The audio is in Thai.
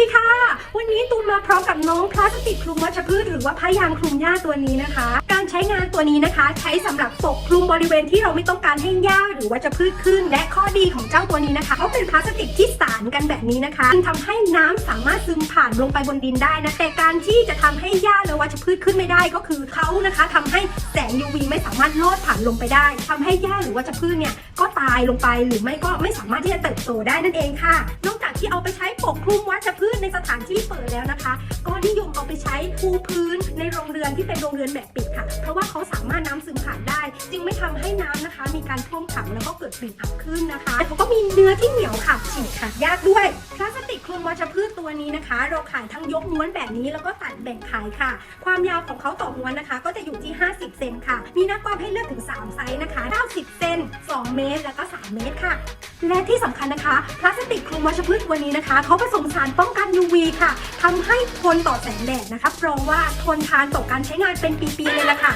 ดีค่ะ วันนี้ตูนมาพร้อมกับน้องพลาสติกคลุมวัชพืชหรือว่าผ้ายางคลุมหญ้าตัวนี้นะคะ การใช้งานตัวนี้นะคะ ใช้สำหรับปกคลุมบริเวณที่เราไม่ต้องการให้หญ้าหรือวัชพืชขึ้น และข้อดีของเจ้าตัวนี้นะคะเขาเป็นพลาสติกที่สานกันแบบนี้นะคะจึงทำให้น้ำสามารถซึมผ่านลงไปบนดินได้นะแต่การที่จะทำให้หญ้าและวัชพืชขึ้นไม่ได้ก็คือเขานะคะทำให้แสง UV ไม่สามารถลอดผ่านลงไปได้ทำให้หญ้าหรือวัชพืชเนี่ยก็ตายลงไปหรือไม่ก็ไม่สามารถที่จะเติบโตได้นั่นเองค่ะนอกจากิดแล้วนะคะ ก็นิยมเอาไปใช้ปูพื้นในโรงเรือนที่เป็นโรงเรือนแบบปิดค่ะ เพราะว่าเขาสามารถน้ำซึมผ่านได้ จึงไม่ทำให้น้ำนะคะ มีการท่วมขังแล้วก็เกิดกลิ่นอับขึ้นนะคะเขาก็มีเนื้อที่เหนียวค่ะฉีกขาดยากด้วยพลาสติกคลุมวัชพืชตัวนี้นะคะ เราขายทั้งยกม้วนแบบนี้แล้วก็ตัดแบ่งขายค่ะ ความยาวของเขาต่อม้วนนะคะ ก็จะอยู่ที่ 50 เซนค่ะ มีน้ากว้างให้เลือกถึง 3 ไซส์นะคะ 90 เซน2 เมตร แล้วก็ 3 เมตรค่ะ และที่สำคัญนะคะ พลาสติกคลุมวัชพืชวันนี้นะคะเขาผสมสารป้องกัน UV ค่ะทำให้ทนต่อแสงแดดนะคะเพรองว่าทนทานต่อการใช้งานเป็นปีๆเลยล่ะค่ะ